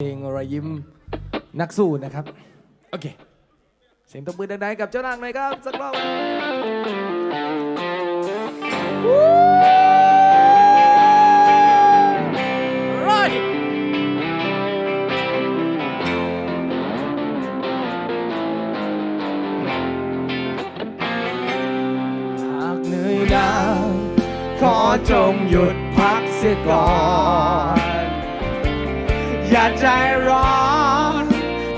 เพลงรอยยิ้มนักสู้นะครับ โอเค เสียงตบมือดังๆกับเจ้านางหน่อยครับ สักรอบร้อยหากเหนื่อยล้าขอจงหยุดพักเสียก่อน อย่าใจร้อน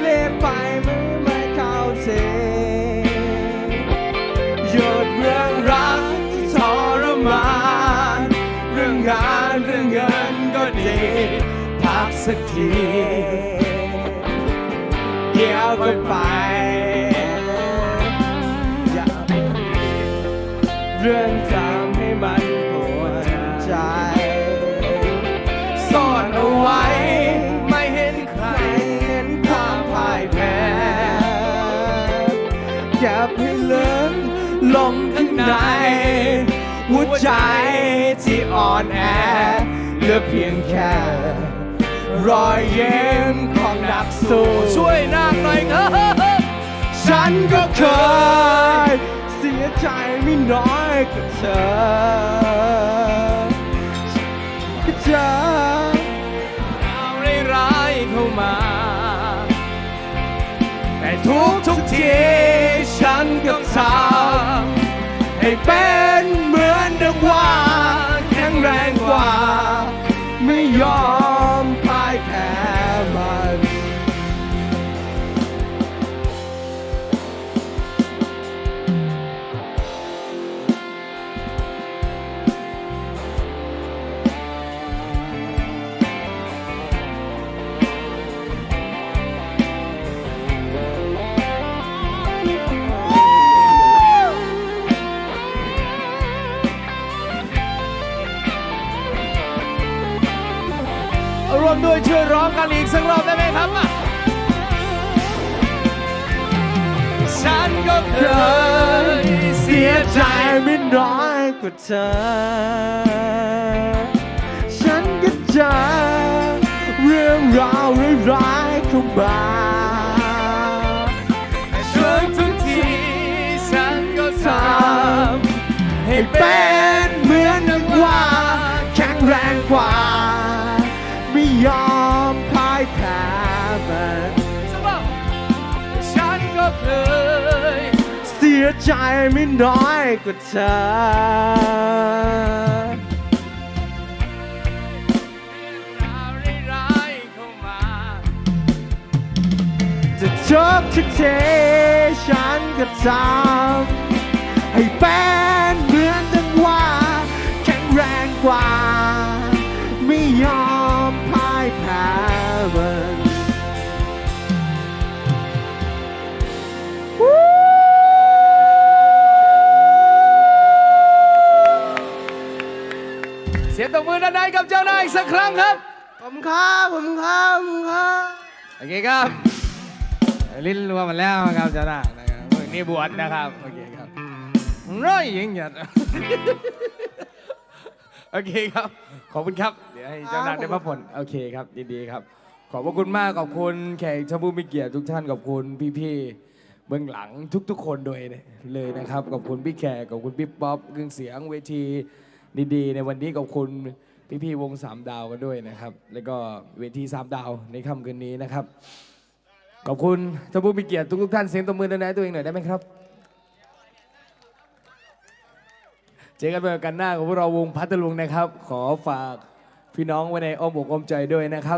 เล่นไปมือไม่เข้าเส้นหยุดเรื่องรักที่ทรมาน เรื่องงานเรื่องเงินก็ดีพักสักทีเดี๋ยวก็ไป อย่าไปคิดเรื่องทำให้มันปวดใจ เก็บให้ลึกลงข้างใน หัวใจที่อ่อนแอเหลือเพียงแค่ รอยเย็นของนักสู้ช่วยนางหน่อยครับฉันก็เคย เสียใจไม่น้อยกับเธอก็เจอเอาร้ายเข้ามา แต่ทุกทุกที ด้วยช่วยร้องกันอีกสักรอบได้ไหมครับ ฉันก็เคยเสียใจไม่น้อยกว่าเธอ ฉันก็เจอเรื่องราวร้ายๆเข้ามาช่วงทุกทีฉันก็ทำให้เป็นเหมือนดังว่าแข็งแรงกว่า สียใจไม่น้อยกว่าเธอ จะจบทุกทีฉันก็ทำให้เป็นเหมือนดังว่าแข็งแรงกว่า สียงตบมือด้านในกับเจ้านายอีกสักครั้งครับ ผมครับผมครับผมครับโอเคครับ ลิ้นรวมมาแล้วครับเจ้านายนะครับเมื่อนี้บวชนะครับโอเคครับร้อยยิงหยัดโอเคครับ ขอบคุณครับ เดี๋ยวให้เจ้านายได้พักผ่อนโอเคครับยินดีครับ ขอบพระคุณมากขอบคุณแขกชาวผู้มีเกียรติทุกท่านขอบคุณพี่ๆเบื้องหลังทุกๆ คนโดยเลยนะครับขอบคุณพี่แขกขอบคุณพี่ป๊อปเครื่องเสียงเวทีดีๆในวันนี้ขอบคุณ พี่ๆวงสามดาวกันด้วยนะครับ แล้วก็เวทีสามดาวในค่ำคืนนี้นะครับ ขอบคุณท่านผู้มีเกียรติทุกๆท่านเสียงตบมือดังๆให้ตัวเองหน่อยได้ไหมครับ เจอกันไปกันหน้าของพวกเราวงพัทลุงนะครับ ขอฝากพี่น้องไว้ในอ้อมอกอ้อมใจด้วยนะครับ